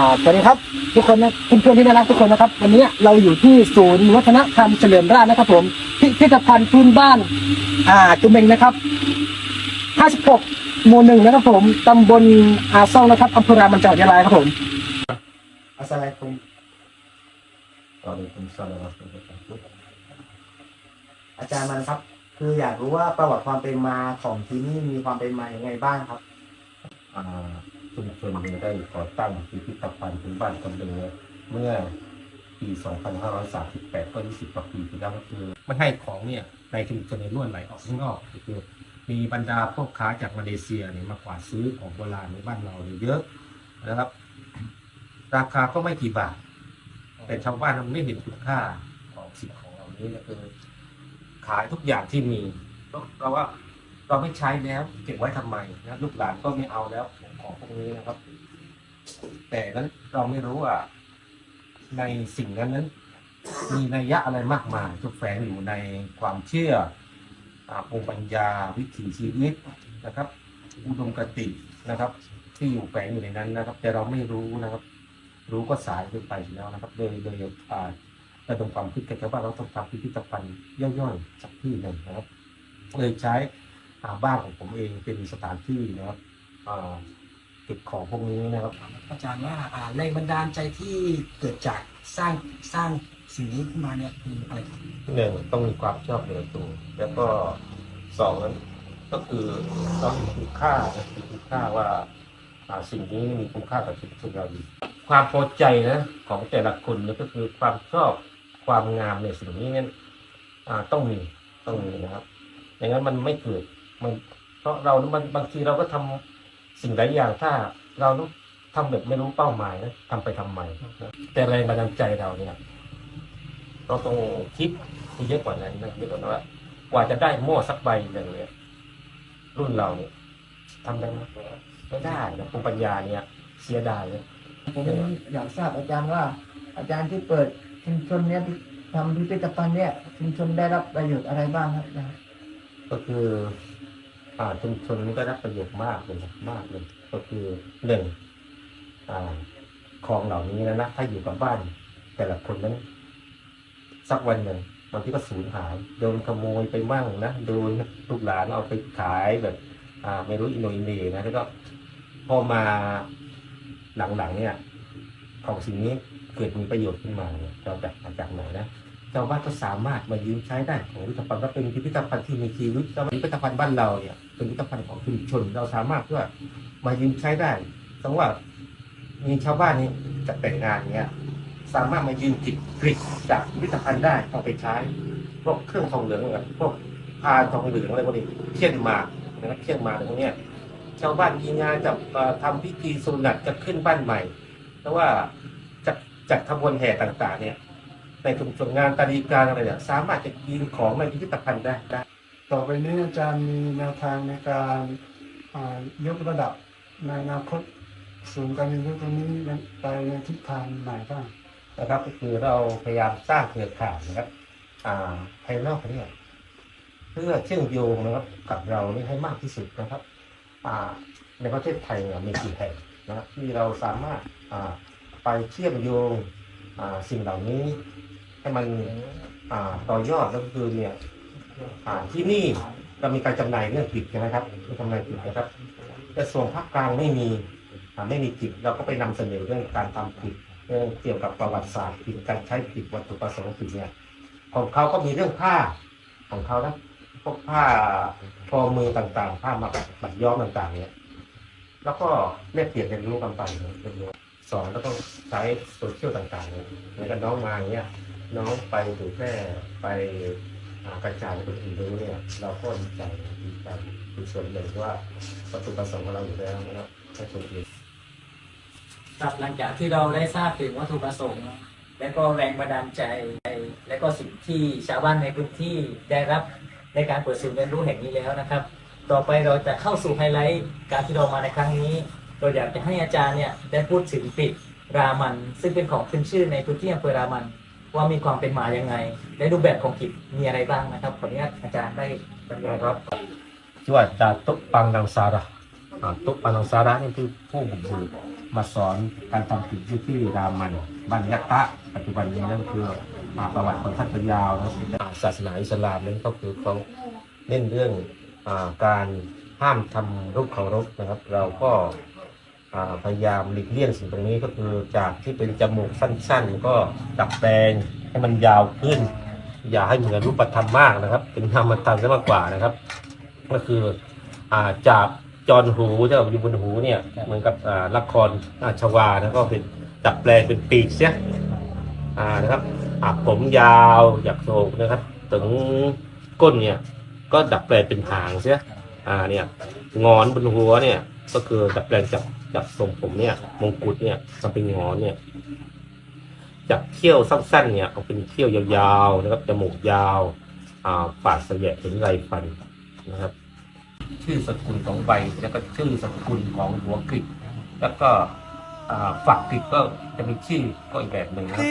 อ่าสวัสดีครับทุกคนนะเพื่อนๆที่น่ารักทุกคนนะครับ วันนี้เราอยู่ที่ศูนย์วัฒนธรรมเฉลิมราชนะครับ ผมพิพิธภัณฑ์พื้นบ้าน อ่าจุเมงนะครับ 56หมู่หนึ่งนะครับ ผมตำบลอาซ่องนะครับอำเภอรามันจังหวัดยะลาครับผมอัสสลามุอะลัยกุม Waalaikumsalam อาจารย์มันครับ คืออยากรู้ว่าประวัติความเป็นมาของที่นี่มีความเป็นมาอย่างไงบ้างครับ อ่า ชุมชนเนี่ยได้ก่อตั้งพิพิธภัณฑ์พื้นบ้านคนเดิมเมื่อปี 2538 ก็ 20กว่าปีที่แล้วก็คือไม่ให้ของเนี่ยในชุมชนในล้วนไหลออกข้างนอกคือมีบรรดาพ่อค้าจากมาเลเซียเนี่ยมากวาดซื้อของโบราณในบ้านเราเยเยอะนะครับ ราคาก็ไม่กี่บาท แต่ชาวบ้านมันไม่เห็นคุณค่าของสิ่งของเหล่านี้ก็คือขายทุกอย่างที่มีเราว่าเราไม่ใช้แล้วเก็บไว้ทำไมนะลูกหลานก็ไม่เอาแล้ว ของพวกนี้นะครับ แต่นั้นเราไม่รู้ว่า ในสิ่งนั้นนั้น มีนัยยะอะไรมากมายที่แฝงอยู่ในความเชื่ออภูมิปัญญาวิถีชีวิตนะครับ อุดมคตินะครับ ที่อยู่แฝงอยู่ในนั้นนะครับ แต่เราไม่รู้นะครับ รู้ก็สายเกินไปแล้วนะครับโดยโดยอ่าระดมความคิดกันว่าเราต้องทำพิพิธภัณฑ์ย่อยๆสักที่หนึ่งนะครับเลยใช้บ้านของผมเองเป็นสถานที่นะครับ อ่าเก็บของพวกนี้นะครับ อาจารย์ว่าอ่าแรงบันดาลใจที่เกิดจากสร้างสร้างสิ่งนี้ขึ้นมาเนี่ยคืออะไรครับหนึ่งต้องมีความชอบในตัว แล้วก็สองนั้นก็คือต้องมีคุณค่านะมีคุณค่าว่าอ่าสิ่งนี้มีคุณค่ากับชีวิตของเราดีความพอใจนะของแต่ละคนเนี่ยก็คือความชอบความงามในสิ่งนี้เนี่ยอ่าต้องมีต้องมีนะครับอย่างนั้นมันไม่เกิดมันเพราะเรา มันบางทีเราก็ทำ สิ่งหลายอย่างถ้าเราต้องทำแบบไม่รู้เป้าหมายนะทำไปทำไมนะแต่แรงบันดาลใจเราเนี่ยเราต้องคิดให้เยอะกว่านั้นนะเยอะกว่านั้นว่ากว่าจะได้หม้อสักใบหนึ่งเนี่ยรุ่นเราเนี่ยทำได้ไหมไม่ได้นะภูมิปัญญาเนี่ย เสียดายเลยผมอยากทราบอาจารย์ว่า อาจารย์ที่เปิดชุมชนเนี้ยที่ทำพิพิธภัณฑ์เนี้ยชุมชนได้รับประโยชน์อะไรบ้างครับอาจารย์ก็คือ อ่าชุมชนนี้ก็รับประโยชน์มากเลยมากเลยก็คือหนึ่งอ่าของเหล่านี้นะนะถ้าอยู่กับบ้าน แต่ละคนนั้น สักวันหนึ่งบางทีก็สูญหาย โดนขโมยไปมั่งนะโดนลูกหลานเอาไปขายแบบ อ่า ไม่รู้อินโนอินเดียนะแล้วก็พอมาหลังๆเนี่ย ของสิ่งนี้เกิดมีประโยชน์ขึ้นมาเนี่ยเราจากมาจากไหนนะ ชาวบ้านก็สามารถมายืมใช้ได้ของพิพิธภัณฑ์ก็เป็นพิพิธภัณฑ์ที่มีชีวิตแล้วพิพิธภัณฑ์บ้านเราเนี่ยเป็นพิพิธภัณฑ์ของชุมชน เราสามารถเพื่อมายืมใช้ได้สมมติว่ามีชาวบ้านนี้จะแต่งงานเนี่ยสามารถมายืมจิตกริกจากพิพิธภัณฑ์ได้เอาไปใช้พวกเครื่องทองเหลืองแบบพวกพานทองเหลืองอะไรพวกนี้เทียนมากนะครับเทียนมากอะไรพวกนี้ชาวบ้านมีงานจะเอ่อทำพิธีสุนัตจะขึ้นบ้านใหม่เพราะว่าจัดจัดขบวนแห่ต่าง ๆ เนี่ย ในชุมชนงานตาดีการอะไรเนี่ยสามารถจะยืนของในพิพิธภัณฑ์ได้ได้ต่อไปนี้อาจารย์มีแนวทางในการอ่ายกระดับในอนาคตศูนย์การเรียนรู้ตรงนี้ไปในทิศทางไหนบ้างนะครับก็คือเราพยายามสร้างเครือข่ายนะครับอ่าภายนอกเนี่ยเพื่อเชื่อมโยงนะครับ กับเรานี่ให้มากที่สุดนะครับอ่าในประเทศไทยเนี่ยมีกี่แห่งนะครับที่เราสามารถอ่าไปเชื่อมโยงอ่าสิ่งเหล่านี้ ให้มันอ่าต่อยอดแล้วก็คือเนี่ยอ่าที่นี่เรามีการจำหน่ายเรื่องผิดนะครับมีจำหน่ายผิดนะครับ แต่ส่วนภาคกลางไม่มีอ่าไม่มีผิดเราก็ไปนำเสนอเรื่องการทำผิดเรื่องเกี่ยวกับประวัติศาสตร์ผิดการใช้ผิดวัตถุประสงค์ผิดเนี่ยของเขาก็มีเรื่องผ้าของเขานะพวกผ้าทอมือต่างๆ ผ้ามาบัดย้อมต่างๆ เนี่ย แล้วก็แลกเปลี่ยนเรียนรู้กันไปเรียนรู้สอนแล้วก็ใช้โซเชียลต่างๆเนี่ยเหมือนกับน้องมาอย่างเงี้ย น้องไปเผยแพร่ไปกระจายคนอื่นรู้เนี่ย เราก็ดีใจดีใจเป็นส่วนหนึ่งว่าวัตถุประสงค์ของเราอยู่แล้วนะครับให้คนอื่นครับหลังจากที่เราได้ทราบถึงวัตถุประสงค์ และก็แรงบันดาลใจ และก็สิ่งที่ชาวบ้านในพื้นที่ได้รับในการเปิดศูนย์เรียนรู้แห่งนี้แล้วนะครับ ต่อไปเราจะเข้าสู่ไฮไลท์การที่เรามาในครั้งนี้เราอยากจะให้อาจารย์เนี่ยได้พูดถึงปิดรามัน ซึ่งเป็นของขึ้นชื่อในพื้นที่อำเภอรามัน ว่ามีความเป็นมาอย่างไง และรูปแบบของกิจมีอะไรบ้างนะครับขออนุญาตอาจารย์ได้บรรยายครับ ชื่อว่าจาตุปังนังสาระอ่าตุปานังสาระนี่คือผู้บุกเบิกมาสอนการทำกิจอยู่ที่รามันบันยัตตะ ปัจจุบันนี้นั่นคืออ่าประวัติของท่านพยาวนะครับอ่าศาสนาอิสลามนั้นก็คือเขาเน้นเรื่องอาการห้ามทำรูปเคารพนะครับ เราก็ พยายามหลีกเลี่ยงสิ่งตรงนี้ก็คือจากที่เป็นจมูกสั้นๆ ก็ดัดแปลงให้มันยาวขึ้น อย่าให้เหมือนรูปธรรมมากนะครับ เป็นนามธรรมซะมากกว่านะครับ ก็คืออจากจอนหูที่เราอยู่บนหูเนี่ยเหมือนกับละครอาชวานะก็เป็นดัดแปลงเป็นปีกเสียนะครับผมยาวอยากโศกนะครับ ถึงก้นเนี่ยก็ดัดแปลงเป็นหางเสียอ่าเนี่ยงอนบนหัวเนี่ย ก็คือดัดแปลงจากจากทรงผมเนี่ยมงกุฎเนี่ยทำเป็นงอเนี่ย จากเขี้ยวสั้นๆเนี่ยเอาเป็นเขี้ยวยาวๆนะครับจมูกยาวอ่าปากเสียถึงไรฟันนะครับ ชื่อสกุลของใบแล้วก็ชื่อสกุลของหัวกริกแล้วก็ฝักกริกก็จะมีชื่อก็อีกแบบหนึ่งครับ